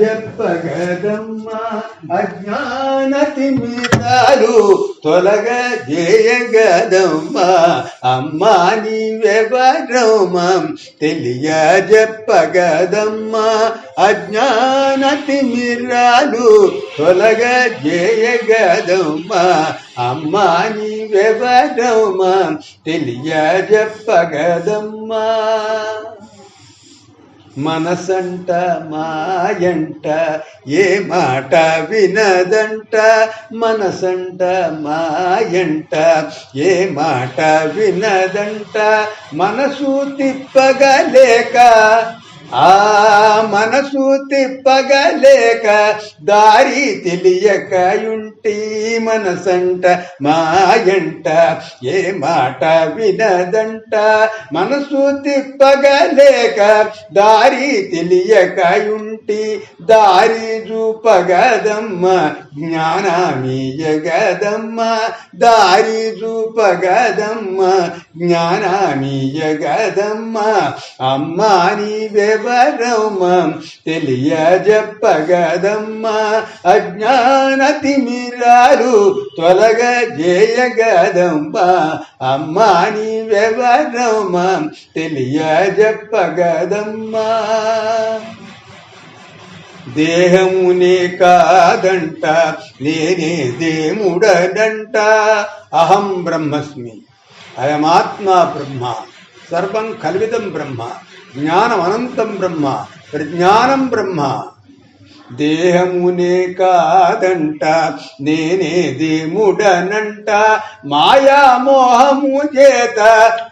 చెప్పగదమ్మ అజ్ఞానతి మీదాలు తొలగ చేయగదమ్మ అమ్మా నీవెవరమ్మ తెలియ చెప్పగదమ్మ అజ్ఞానతి మీరాలు తొలగ చేయగదమ్మ అమ్మా నీవెవరమ్మ తెలియ చెప్పగదమ్మా మనసంట మాయంట ఏ మాట వినదంట? మనసంట మాయంట ఏ మాట వినదంట? మనసు తిప్పగలేక ఆ మనసు తిప్పగలేక దారి తెలియక ఉంటి మనసంట మాయంట ఏ మాట వినదంట. మనసు తిప్పగలేక దారి తెలియక ఉంటి దారి చూపగదమ్మ జ్ఞానామీయగదమ్మ. దారి చూపగదమ్మ జ్ఞానమీయగదమ్మ. అమ్మా నీవెవరమ్మ తెలియజెప్పగదమ్మ అజ్ఞానతి మీరాలు తొలగ చేయగదమ్మా అమ్మా నీవెవరమ్మ తెలియజెప్పగదమ్మా దేహమునే కాదంట నేనే దేముడనంట అహం బ్రహ్మస్మి అయమాత్మా బ్రహ్మ. సర్వం కల్విదం బ్రహ్మ జ్ఞానం అనంతం బ్రహ్మ ప్రజ్ఞానం బ్రహ్మ. దేహమునే కాదంట నేనే దేముడనంట మాయామోహము చేత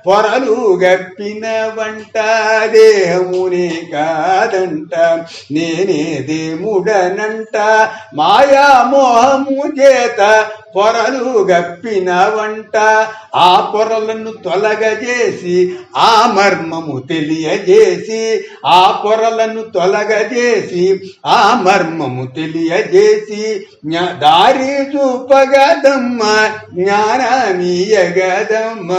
పొరలు గప్పిన వంట దేహమునే కాదంట నేనే దేముడనంట మాయామోహము చేత పొరలు గప్పిన వంట ఆ పొరలను తొలగజేసి ఆ మర్మము తెలియజేసి ఆ పొరలను తొలగజేసి ఆ మర్మము తెలియజేసి జ్ఞా- దారి చూపగదమ్మ జ్ఞానమీయగదమ్మ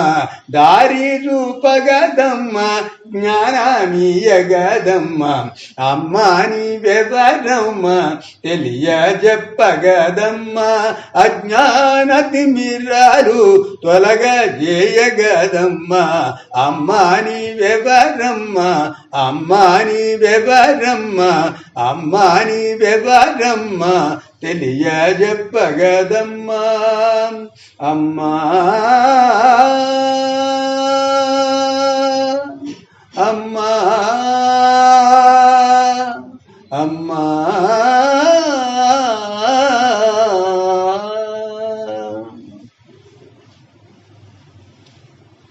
దారి చూపగదమ్మ జ్ఞానమీయగదమ్మ అమ్మా నీవెవరమ్మ తెలియజెప్పగదమ్మ అజ్ఞానతి మిర్రాలు తొలగ చేయగదమ్మ అమ్మా నీవెవరమ్మ అమ్మా నీవెవరమ్మ అమ్మా నీవెవరమ్మ తెలియజెప్పగదమ్మా అమ్మా అమ్మా అమ్మా